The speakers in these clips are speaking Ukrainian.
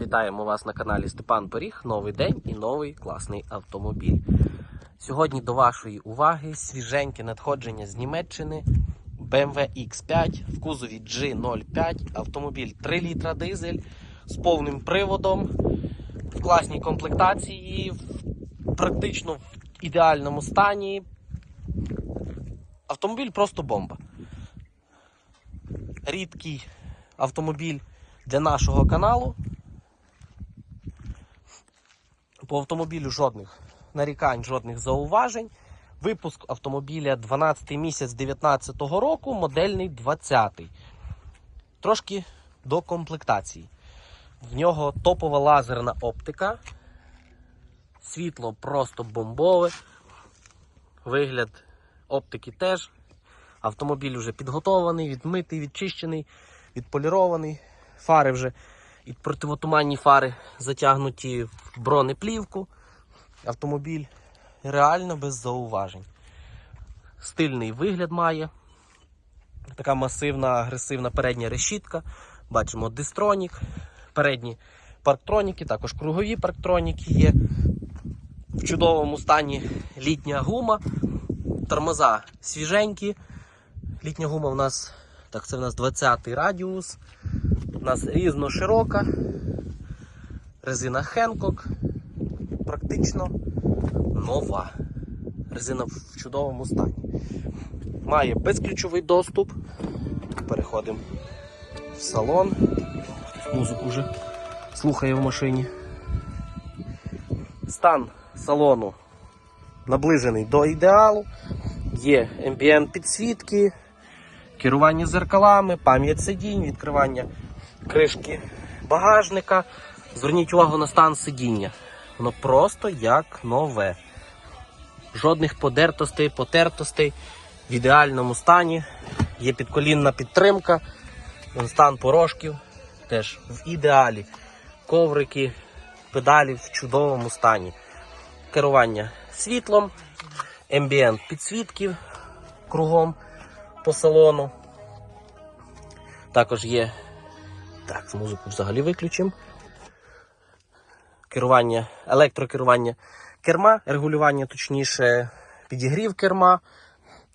Вітаємо вас на каналі Степан Поріг. Новий день і новий класний автомобіль. Сьогодні до вашої уваги свіженьке надходження з Німеччини BMW X5 в кузові G05. Автомобіль 3 літра дизель з повним приводом, в класній комплектації, в- практично в ідеальному стані. Автомобіль просто бомба. Рідкий автомобіль для нашого каналу. По автомобілю жодних нарікань, жодних зауважень. Випуск автомобіля 12 місяць 19 року, модельний 20. Трошки до комплектації. В нього топова лазерна оптика. Світло просто бомбове. Вигляд оптики теж. Автомобіль вже підготований, відмитий, відчищений, відполірований. Фари вже і противотуманні фари затягнуті в бронеплівку. Автомобіль реально без зауважень. Стильний вигляд має. Така масивна, агресивна передня решітка. Бачимо дистронік, передні парктроніки, також кругові парктроніки є. В чудовому стані літня гума. Тормоза свіженькі. Літня гума у нас, так, це в нас 20 радіус. Нас різно широка. Резина Хенкок. Практично нова. Резина в чудовому стані. Має безключовий доступ. Переходимо в салон. Музику вже слухає в машині. Стан салону наближений до ідеалу. Є ambient підсвітки, керування зеркалами, пам'ять сидінь, відкривання кришки багажника. Зверніть увагу на стан сидіння. Воно просто як нове. Жодних подертостей, потертостей в ідеальному стані. Є підколінна підтримка, стан порожків теж в ідеалі. Коврики, педалі в чудовому стані. Керування світлом, ембієнт підсвітки кругом по салону. Також є. Так, музику взагалі виключимо. Керування, електрокерування керма, регулювання, точніше, підігрів керма.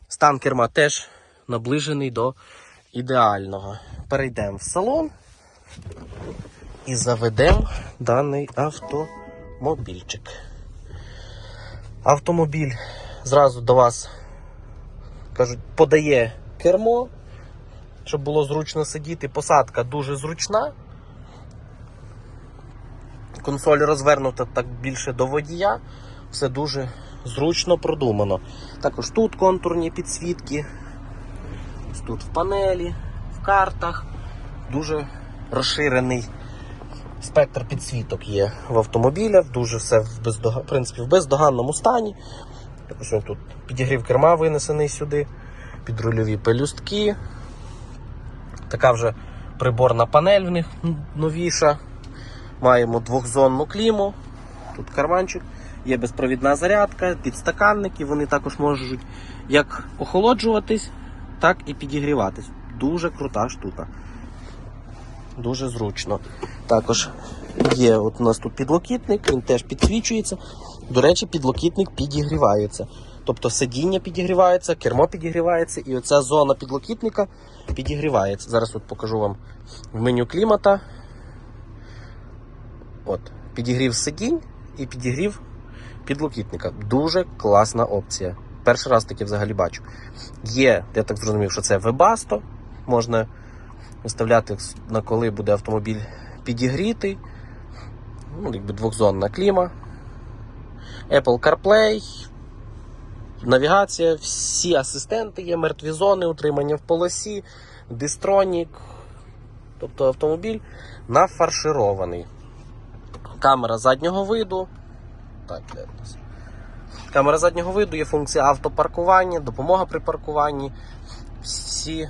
Стан керма теж наближений до ідеального. Перейдемо в салон і заведемо даний автомобільчик. Автомобіль зразу до вас кажуть, подає кермо, щоб було зручно сидіти. Посадка дуже зручна. Консоль розвернута так більше до водія. Все дуже зручно продумано. Також тут контурні підсвітки, ось тут в панелі, в картах. Дуже розширений спектр підсвіток є в автомобілях. Дуже все в, бездога... в принципі, в бездоганному стані. Також тут підігрів керма винесений сюди, підрульові пелюстки. Така вже приборна панель в них новіша. Маємо двохзонну кліму. Тут карманчик, є безпровідна зарядка, підстаканники. Вони також можуть як охолоджуватись, так і підігріватись. Дуже крута штука. Дуже зручно. Також є от у нас тут підлокітник, він теж підсвічується. До речі, підлокітник підігрівається. Тобто сидіння підігрівається, кермо підігрівається, і оця зона підлокітника підігрівається. Зараз от покажу вам в меню клімата. От, підігрів сидінь і підігрів підлокітника. Дуже класна опція. Перший раз таке взагалі бачу. Є, я так зрозумів, що це Webasto. Можна виставляти на коли буде автомобіль підігрітий. Ну, якби двохзонна кліма. Apple CarPlay. Навігація, всі асистенти є, мертві зони, утримання в полосі, дистронік. Тобто автомобіль нафарширований. Камера заднього виду. Так? Камера заднього виду, є функція автопаркування, допомога при паркуванні. Всі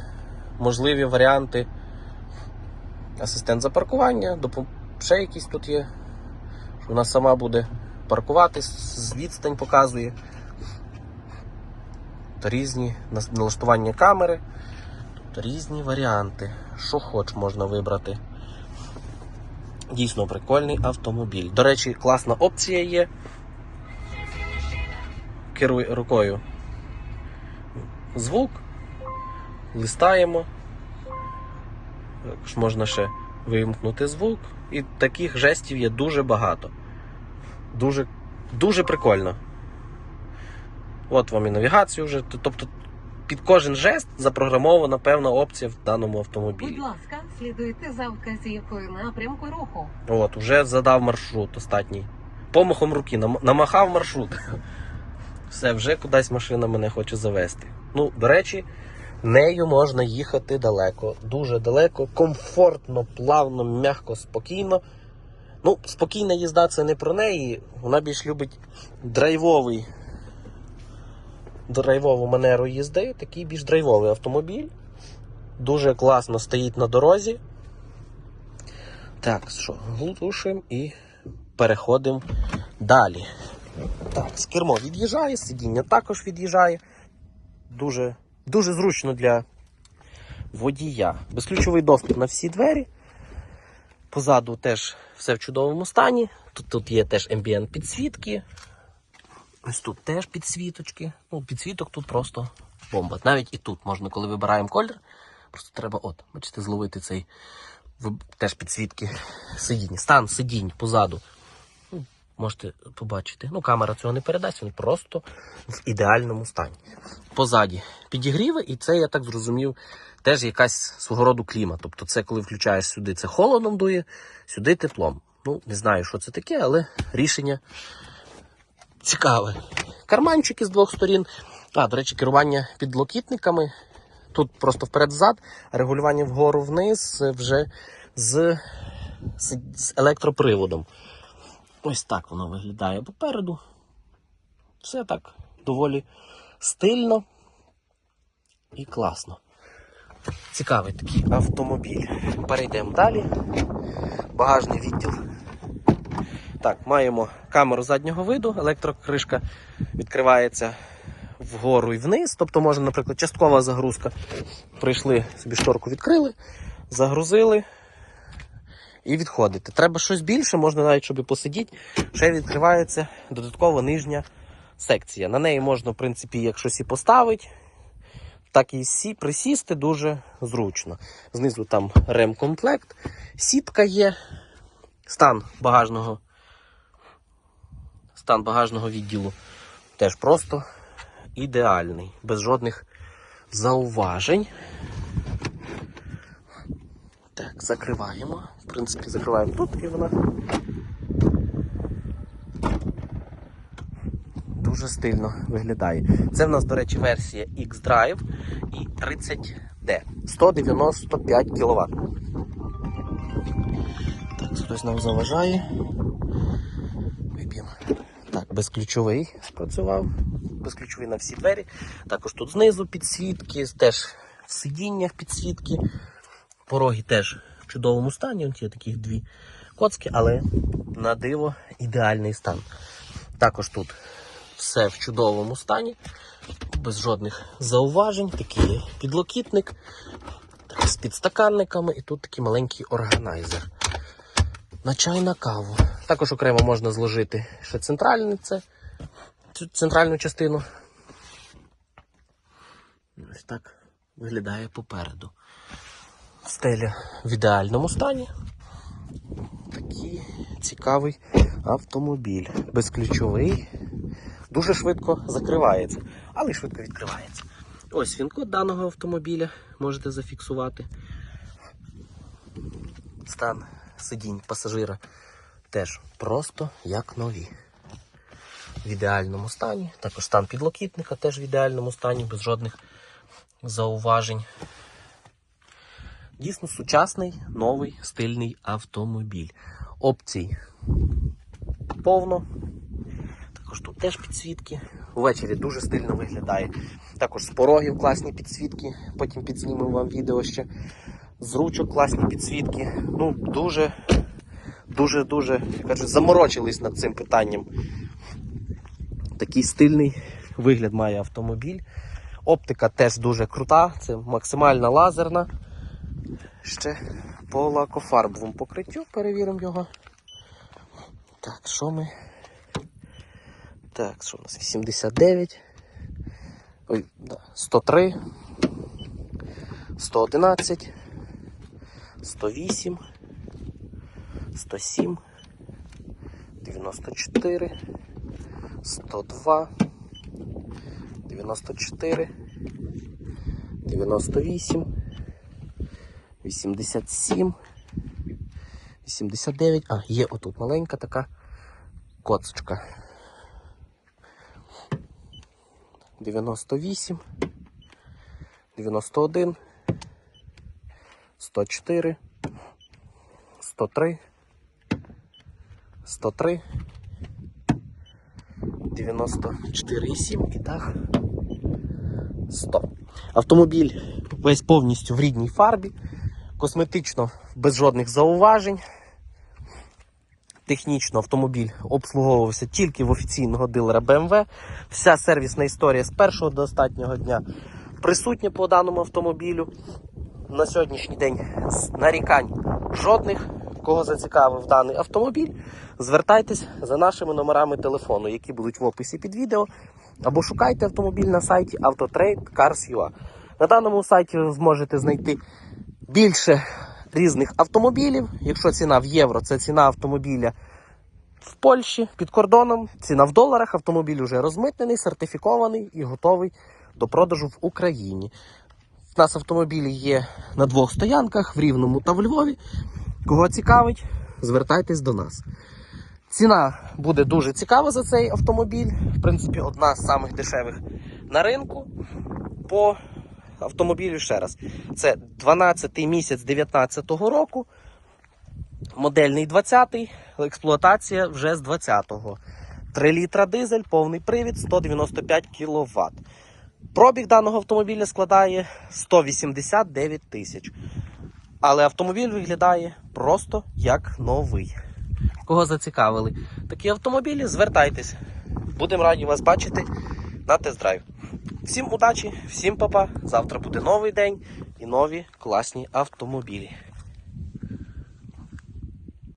можливі варіанти. Асистент за паркування, допом... ще якісь тут є. Вона сама буде паркуватись, відстань показує. Тобто різні налаштування камери. Тобто різні варіанти. Що хоч можна вибрати. Дійсно прикольний автомобіль. До речі, класна опція є. Керуй рукою. Звук. Листаємо. Також можна ще вимкнути звук. І таких жестів є дуже багато. Дуже, дуже прикольно. От вам і навігацію вже. Тобто під кожен жест запрограмована певна опція в даному автомобілі. Будь ласка, слідуйте за вказівкою напрямку руху. От, вже задав маршрут остатній. Помахом руки намахав маршрут. Все, вже кудись машина мене хоче завести. Ну, до речі, нею можна їхати далеко. Дуже далеко, комфортно, плавно, м'яко, спокійно. Ну, спокійна їзда це не про неї. Вона більш любить драйвовий. Драйвову манеру їзди, такий більш драйвовий автомобіль. Дуже класно стоїть на дорозі. Так, що, глушимо і переходимо далі. Так, з від'їжджає, сидіння також від'їжджає. Дуже, дуже зручно для водія. Безключовий доступ на всі двері. Позаду теж все в чудовому стані. Тут, тут є теж ambient підсвітки. Ось тут теж підсвіточки. Ну, підсвіток тут просто бомба. Навіть і тут можна, коли вибираємо колір, просто треба, от, бачите, зловити цей теж підсвітки сидінь, стан сидінь позаду. Ну, Можете побачити. Ну, камера цього не передасть, він просто в ідеальному стані. Позаді підігріви, і це, я так зрозумів, теж якась свого роду кліма. Тобто, це коли включаєш сюди, це холодом дує, сюди теплом. Ну, не знаю, що це таке, але рішення цікаве. Карманчики з двох сторін. А, до речі, керування підлокітниками. Тут просто вперед-взад, регулювання вгору-вниз вже з, з, з електроприводом. Ось так воно виглядає попереду. Все так доволі стильно і класно. Цікавий такий автомобіль. Перейдемо далі. Багажний відділ. Так, маємо камеру заднього виду, електрокришка відкривається вгору і вниз. Тобто можна, наприклад, часткова загрузка. Прийшли, собі шторку відкрили, загрузили і відходите. Треба щось більше, можна навіть, щоб і посидіти, ще відкривається додаткова нижня секція. На неї можна, в принципі, як щось і поставити, так і сі, присісти дуже зручно. Знизу там ремкомплект, сітка є, стан багажного, стан багажного відділу теж просто ідеальний, без жодних зауважень. Так, закриваємо. В принципі, закриваємо тут і вона. Дуже стильно виглядає. Це в нас, до речі, версія X-Drive і 30D. 195 кВт. Так, хтось нам заважає. Безключовий спрацював. Безключовий на всі двері. Також тут знизу підсвітки, теж в сидіннях підсвітки. Пороги теж в чудовому стані. Є такі дві коцки, але на диво ідеальний стан. Також тут все в чудовому стані, без жодних зауважень. Такий підлокітник з підстаканниками, і тут такий маленький органайзер. На чай на каву. Також окремо можна зложити ще центральне це, центральну частину. Ось так виглядає попереду. Стеля в ідеальному стані. Такий цікавий автомобіль. Безключовий. Дуже швидко закривається, але й швидко відкривається. Ось він код даного автомобіля можете зафіксувати. Стан сидінь пасажира теж просто як нові. В ідеальному стані. Також стан підлокітника теж в ідеальному стані, без жодних зауважень. Дійсно сучасний, новий стильний автомобіль. Опцій повно. Також тут теж підсвітки. Ввечері дуже стильно виглядає. Також з порогів класні підсвітки, потім підзнімемо вам відео ще. З ручок класні підсвітки. Ну, дуже, дуже, дуже, кажуть, заморочились над цим питанням. Такий стильний вигляд має автомобіль. Оптика теж дуже крута, це максимальна лазерна. Ще по лакофарбовому покриттю, перевіримо його. Так, що ми? Так, що у нас? 89. Ой, да, 103. 111. 108. 107. 94. 102. 94. 98. 87. 89. А, є отут маленька така коцочка. 98. 91. 104. 103. 103. 94,7 і так 100. Автомобіль весь повністю в рідній фарбі, косметично без жодних зауважень. Технічно автомобіль обслуговувався тільки в офіційного дилера BMW. Вся сервісна історія з першого до останнього дня присутня по даному автомобілю. На сьогоднішній день нарікань жодних. Кого зацікавив даний автомобіль, звертайтесь за нашими номерами телефону, які будуть в описі під відео, або шукайте автомобіль на сайті Autotrade Cars.ua. На даному сайті ви зможете знайти більше різних автомобілів. Якщо ціна в євро, це ціна автомобіля в Польщі під кордоном. Ціна в доларах. Автомобіль вже розмитнений, сертифікований і готовий до продажу в Україні. У нас автомобілі є на двох стоянках в Рівному та в Львові. Кого цікавить, звертайтесь до нас. Ціна буде дуже цікава за цей автомобіль. В принципі, одна з самих дешевих на ринку. По автомобілю ще раз. Це 12 місяць 2019 року. Модельний 20-й, експлуатація вже з 20-го. 3 літра дизель, повний привід, 195 кВт. Пробіг даного автомобіля складає 189 тисяч. Але автомобіль виглядає просто як новий. Кого зацікавили такі автомобілі, звертайтесь. Будемо раді вас бачити на тест-драйв. Всім удачі, всім папа. Завтра буде новий день і нові класні автомобілі.